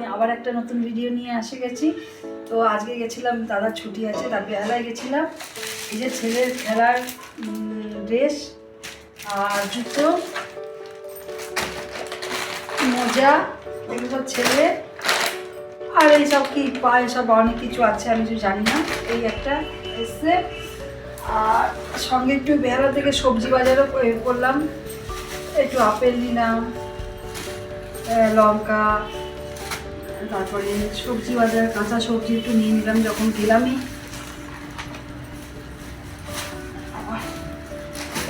আমি আবার একটা নতুন ভিডিও নিয়ে এসে গেছি। তো আজকে গেছিলাম, দাদার ছুটি আছে, তার বেহালায় গেছিলাম। এই যে ছেলের খেলার ড্রেস আর জুতো, মোজা, এগুলো ছেলে আর এইসব কি পায়ে সব অনেক কিছু আছে, আমি কিছু জানি না। এই একটা এসছে। আর সঙ্গে একটু বেহালা থেকে সবজি বাজারও করে- করলাম। একটু আপেল নিলাম লঙ্কা তারপরে সবজি বাজার, কাঁচা সবজি একটু নিয়ে নিলাম, যখন গেলামই।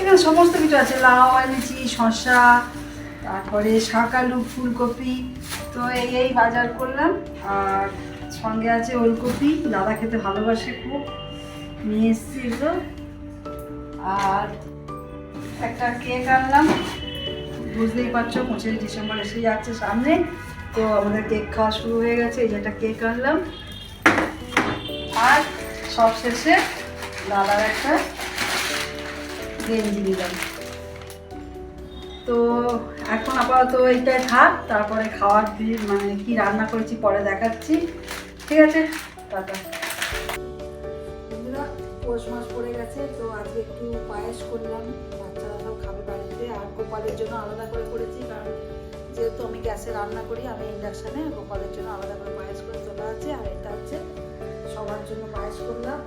এখানে সমস্ত কিছু আছে, লাউ এনেছি শসা, তারপরে শাক, আলু, ফুলকপি। তো এই এই বাজার করলাম, আর সঙ্গে আছে ওলকপি, দাদা খেতে ভালোবাসে খুব। নিয়ে এসছি আর একটা কেক আনলাম। বুঝতেই পারছ, পঁচিশে ডিসেম্বর এসে যাচ্ছে সামনে। তো আমাদের কেক খাওয়া শুরু হয়ে গেছে, এই যে একটা কেক আনলাম। আর সব শেষে দাদার একটা গেঞ্জি দিলাম। তো এখন আপাতত এইটাই থাক, তারপরে খাওয়ার মানে কি রান্না করেছি পরে দেখাচ্ছি। ঠিক আছে, টাটা। পৌষ মাস পড়ে গেছে, তো আজকে একটু পায়েস করলাম। আর গোপালের জন্য আলাদা করে করেছি, কারণ যেহেতু আমি গ্যাসে রান্না করি, আমি ইন্ডাকশানে গোপালের জন্য আলাদা করে পায়েস করে তোলা আছে, আর এটা হচ্ছে সবার জন্য পায়েস করলাম।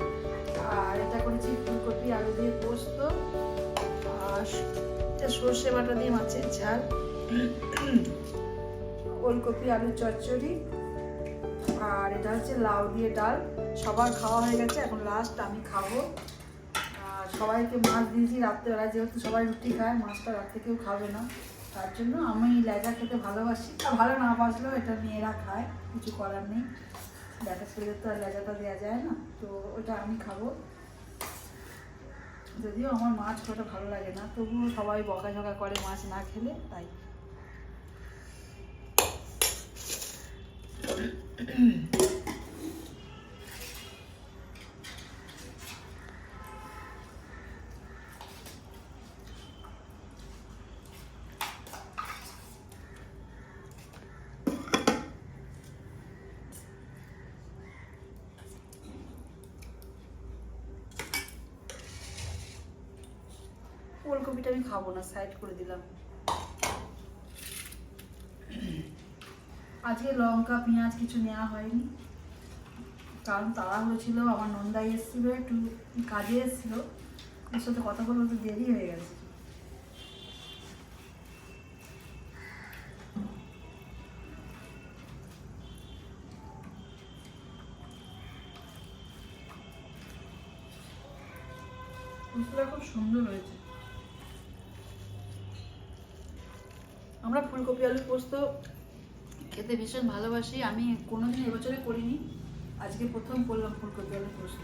আর এটা করেছি ফুলকপি, আলু দিয়ে পোস্ত, আর এটা সর্ষে বাটা দিয়ে মাছের ঝাল, ওলকপি, আলু চচ্চড়ি, আর এটা হচ্ছে লাউ দিয়ে ডাল। সবার খাওয়া হয়ে গেছে, এখন লাস্ট আমি খাব। সবাইকে মাছ দিয়েছি রাত্রেবেলা যেহেতু সবাই রুটি খায়, মাছটা রাত্রে কেউ খাবে না। তার জন্য আমি লেজা খেতে ভালোবাসি। তা ভালো না বাসলেও এটা মেয়েরা খায়, কিছু করার নেই। দেখা ছেলে তো আর লেজাটা দেওয়া যায় না, তো ওটা আমি খাব। যদিও আমার মাছ খেতে ভালো লাগে না, তবুও সবাই বকা ঝকা করে মাছ না খেলে, তাই। ওলকপিটা আমি খাব না সাইড করে দিলাম। আজকে লঙ্কা, পেঁয়াজ কিছু নেওয়া হয়নি। কারণ তাড়াহুড়ো ছিল আমার নন্দাই এসেছিল, একটু কাজে এসেছিল। ওর সাথে কথা বলতে তো দেরি হয়ে গেছে। খুব সুন্দর হয়েছে। আমরা ফুলকপি আলু পোস্ত খেতে ভীষণ ভালোবাসি। আমি কোনোদিন এবছরে করিনি। আজকে প্রথম করলাম ফুলকপি আলু পোস্ত।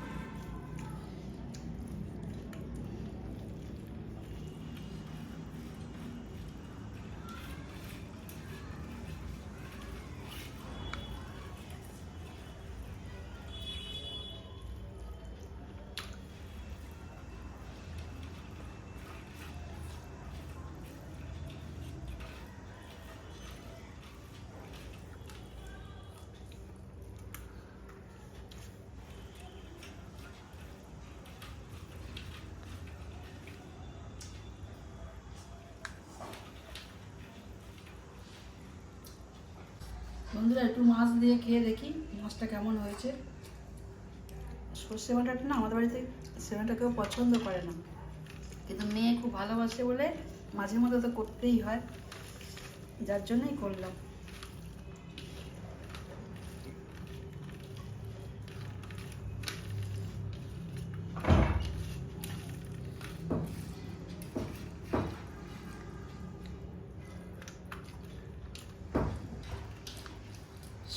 বন্ধুরা, একটু মাছ দিয়ে খেয়ে দেখি মাছটা কেমন হয়েছে। সর্ষে বাটাটা না, আমাদের বাড়িতে সেবাটা কেউ পছন্দ করে না। কিন্তু মেয়ে খুব ভালোবাসে বলে মাঝে মধ্যে তো করতেই হয়। যার জন্যই করলাম।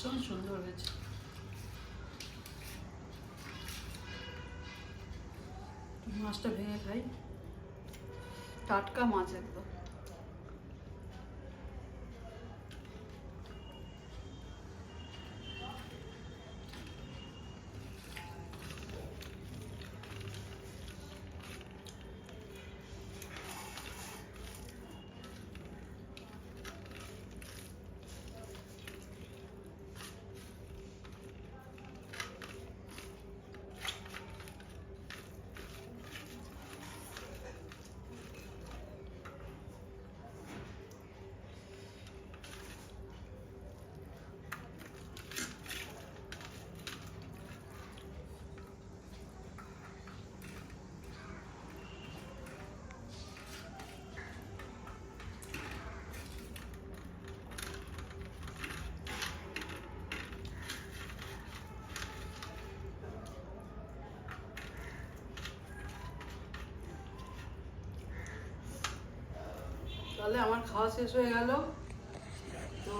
ভীষণ সুন্দর হয়েছে মাছটা ভেঙে খাই টাটকা মাছ একদম তাহলে আমার খাওয়া শেষ হয়ে গেল। তো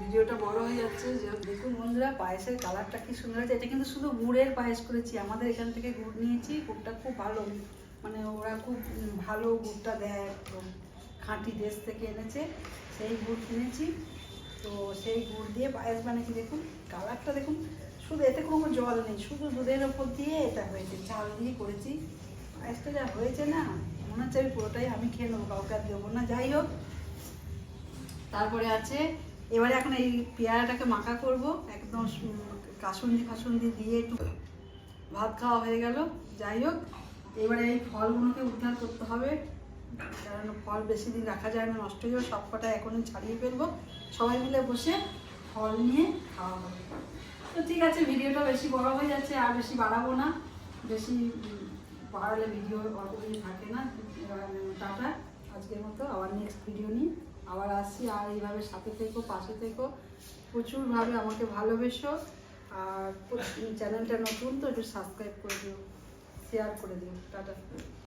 ভিডিওটা বড় হয়ে যাচ্ছে। যে দেখুন বন্ধুরা, পায়েসের কালারটা কি সুন্দর হয়েছে। এটা কিন্তু শুধু গুড়ের পায়েস করেছি। আমাদের এখান থেকে গুড় নিয়েছি। গুড়টা খুব ভালো মানে ওরা খুব ভালো গুড়টা দেয় একদম। খাঁটি দেশ থেকে এনেছে। সেই গুড় কিনেছি। তো সেই গুড় দিয়ে পায়েস বানিয়েছি। দেখুন, কালারটা দেখুন। শুধু এতে কোনো জল নেই। শুধু দুধের ওপর দিয়ে এটা হয়েছে। চাল দিয়ে করেছি। পায়েসটা যা হয়েছে না। মনে হচ্ছে পুরোটাই আমি খেয়ে নেব, কাউকে আর দেবো না। যাই হোক, তারপরে আছে, এবারে এখন এই পেয়ারাটাকে মাখা করব, একদম কাসুন্দি ফাসুন্দি দিয়ে একটু ভাত খাওয়া হয়ে গেল। যাই হোক, এবারে এই ফলগুলোকে উদ্ধার করতে হবে, কারণ ফল বেশি দিন রাখা যায় না, নষ্ট হয়ে সব কটা এখনই ছাড়িয়ে ফেলব। সবাই মিলে বসে ফল নিয়ে খাওয়া হবে। তো ঠিক আছে, ভিডিওটা বেশি বড় হয়ে যাচ্ছে, আর বেশি বাড়াবো না। বেশি বাড়ালে ভিডিও অল্প দিন থাকে না টাটা। আজকের মতো আবার নেক্সট ভিডিও নিই। আবার আসি, আর এইভাবে সাথে থেকো, পাশে থেকো। প্রচুরভাবে আমাকে ভালোবেসো। আর চ্যানেলটা নতুন তো, একটু সাবস্ক্রাইব করে দিও শেয়ার করে দিও। টাটা।